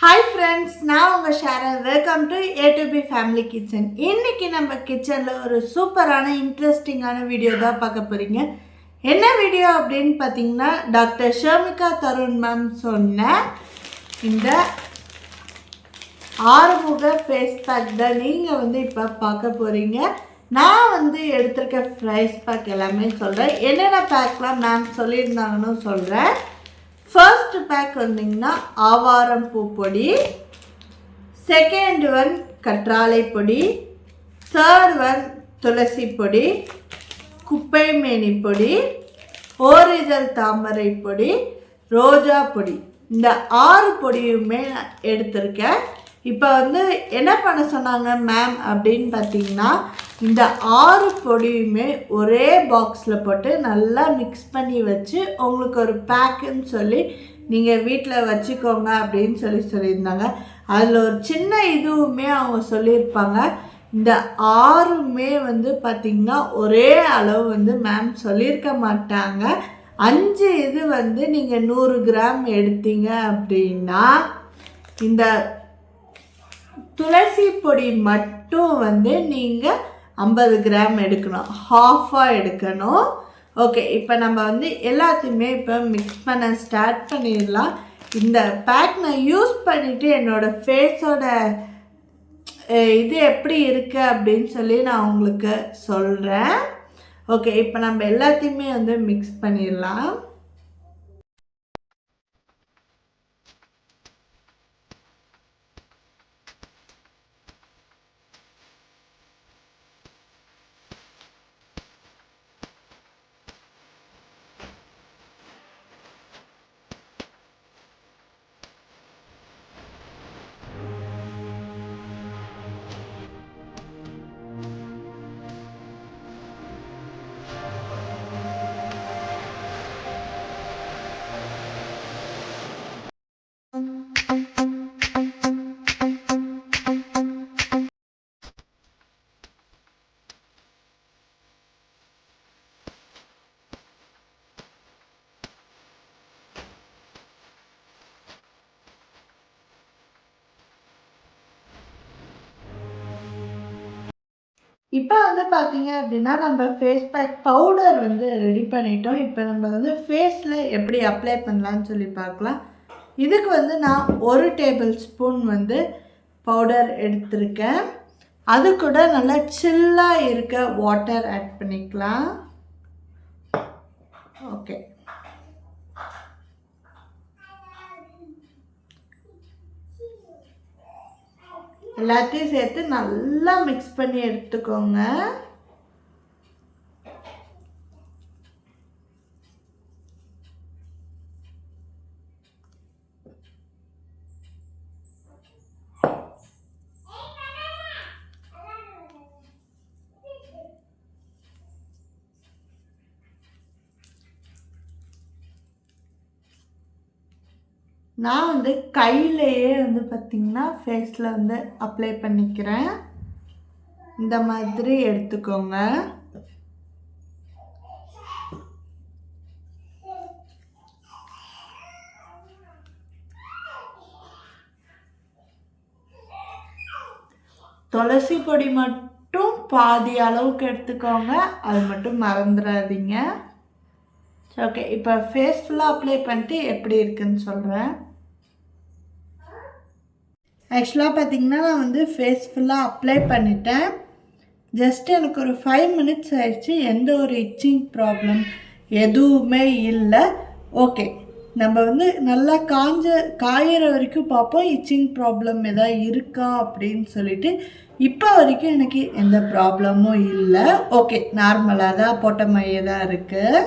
Hi friends நான் உங்கள் Sharon. Welcome to A to B family kitchen இன்றைக்கி நம்ம கிச்சனில் ஒரு சூப்பரான இன்ட்ரெஸ்டிங்கான வீடியோ தான் பார்க்க போகிறீங்க என்ன வீடியோ அப்படின்னு பார்த்தீங்கன்னா டாக்டர் ஷர்மிகா தருண் மேம் சொன்ன இந்த ஆறுமுக ஃபேஸ் பேக் தான் நீங்கள் வந்து இப்போ பார்க்க போகிறீங்க நான் வந்து எடுத்திருக்க ஃபேஸ் பேக் எல்லாமே சொல்கிறேன் என்னென்ன பேக்லாம் மேம் சொல்லியிருந்தாங்கன்னு சொல்கிறேன் ஃபர்ஸ்ட் பேக் வந்தீங்கன்னா ஆவாரம் பூ பொடி செகண்ட் ஒன் கற்றாழை பொடி தேர்ட் ஒன் துளசி பொடி குப்பை மேனி பொடி ஓரிதழ் தாமரை பொடி ரோஜா பொடி. இந்த ஆறு பொடியுமே நான் எடுத்திருக்கேன். இப்போ வந்து என்ன பண்ண சொன்னாங்க மேம் அப்படின்னு பார்த்தீங்கன்னா இந்த ஆறு பொடியுமே ஒரே பாக்ஸில் போட்டு நல்லா மிக்ஸ் பண்ணி வச்சு உங்களுக்கு ஒரு பேக்குன்னு சொல்லி நீங்கள் வீட்டில் வச்சுக்கோங்க அப்படின்னு சொல்லி சொல்லியிருந்தாங்க. அதில் ஒரு சின்ன இதுவுமே அவங்க சொல்லியிருப்பாங்க. இந்த ஆறுமே வந்து பார்த்திங்கன்னா ஒரே அளவு வந்து மேம் சொல்லியிருக்க மாட்டாங்க. அஞ்சு இது வந்து நீங்கள் நூறு கிராம் எடுத்தீங்க அப்படின்னா இந்த துளசி பொடி மட்டும் வந்து நீங்கள் ஐம்பது கிராம் எடுக்கணும். ஹாஃபாக எடுக்கணும். ஓகே இப்போ நம்ம வந்து எல்லாத்தையுமே இப்போ மிக்ஸ் பண்ண ஸ்டார்ட் பண்ணிடலாம். இந்த பேக் நான் யூஸ் பண்ணிவிட்டு என்னோடய ஃபேஸோட இது எப்படி இருக்குது அப்படின்னு சொல்லி நான் உங்களுக்கு சொல்கிறேன் ஓகே இப்போ நம்ம எல்லாத்தையுமே வந்து மிக்ஸ் பண்ணிடலாம். இப்போ வந்து பார்த்தீங்க அப்படின்னா நம்ம ஃபேஸ் பேக் பவுடர் வந்து ரெடி பண்ணிட்டோம். இப்போ நம்ம வந்து ஃபேஸில் எப்படி அப்ளை பண்ணலான்னு சொல்லி பார்க்கலாம். இதுக்கு வந்து நான் ஒரு டேபிள் ஸ்பூன் வந்து பவுடர் எடுத்திருக்கேன். அது கூட நல்லா சில்லாக இருக்க வாட்டர் ஆட் பண்ணிக்கலாம். ஓகே எல்லாத்தையும் சேர்த்து நல்லா மிக்ஸ் பண்ணி எடுத்துக்கோங்க. நான் வந்து கையிலையே வந்து பார்த்திங்கன்னா ஃபேஸில் வந்து அப்ளை பண்ணிக்கிறேன். இந்த மாதிரி எடுத்துக்கோங்க. துளசி பொடி மட்டும் பாதி அளவுக்கு எடுத்துக்கோங்க. அது மட்டும் மறந்துடாதீங்க. ஓகே இப்போ ஃபேஸ் ஃபுல்லாக அப்ளை பண்ணிட்டு எப்படி இருக்குன்னு சொல்கிறேன் ஆக்சுவலாக பார்த்திங்கன்னா நான் வந்து ஃபேஸ் ஃபுல்லாக அப்ளை பண்ணிட்டேன். ஜஸ்ட் எனக்கு ஒரு ஃபைவ் மினிட்ஸ் ஆயிடுச்சு. எந்த ஒரு இச்சிங் ப்ராப்ளம் எதுவுமே இல்லை. ஓகே நம்ம வந்து நல்லா காஞ்ச காயிற வரைக்கும் பார்ப்போம். இச்சிங் ப்ராப்ளம் எதாவது இருக்கா அப்படின்னு சொல்லிட்டு. இப்போ வரைக்கும் எனக்கு எந்த ப்ராப்ளமும் இல்லை. ஓகே நார்மலாக தான் போட்ட மைய தான் இருக்குது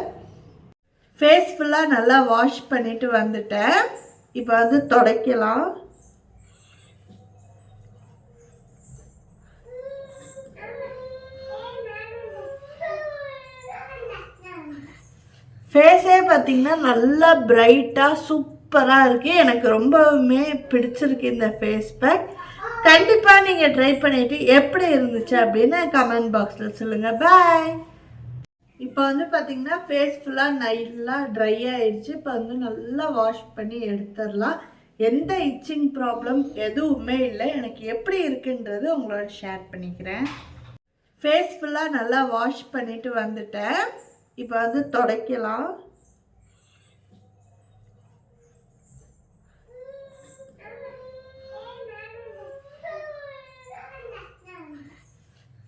ஃபேஸ் ஃபுல்லாக நல்லா வாஷ் பண்ணிட்டு வந்துட்டேன். இப்போ வந்து துடைக்கலாம். ஃபேஸே பார்த்தீங்கன்னா நல்லா பிரைட்டாக சூப்பராக இருக்குது எனக்கு ரொம்பவுமே பிடிச்சிருக்கு இந்த ஃபேஸ் பேக் கண்டிப்பாக நீங்கள் ட்ரை பண்ணிவிட்டு எப்படி இருந்துச்சு அப்படின்னு கமெண்ட் பாக்ஸில் சொல்லுங்கள் பாய் இப்போ வந்து பார்த்தீங்கன்னா ஃபேஸ் ஃபுல்லாக நைட்லாம் ட்ரை ஆகிடுச்சு இப்போ வந்து நல்லா வாஷ் பண்ணி எடுத்துடலாம். எந்த இச்சிங் ப்ராப்ளம் எதுவுமே இல்லை. எனக்கு எப்படி இருக்குன்றது உங்களோட ஷேர் பண்ணிக்கிறேன். ஃபேஸ் ஃபுல்லாக நல்லா வாஷ் பண்ணிவிட்டு வந்துட்டேன். இப்போ வந்து துடைக்கலாம்.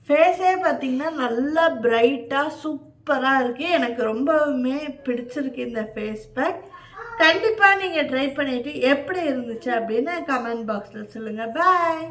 ஃபேஸே பார்த்தீங்கன்னா நல்லா பிரைட்டாக சூப்பராக இருக்குது எனக்கு ரொம்பவுமே பிடிச்சிருக்கு இந்த ஃபேஸ் பேக் கண்டிப்பாக நீங்கள் ட்ரை பண்ணிவிட்டு எப்படி இருந்துச்சு அப்படின்னு கமெண்ட் பாக்ஸில் சொல்லுங்கள் பாய்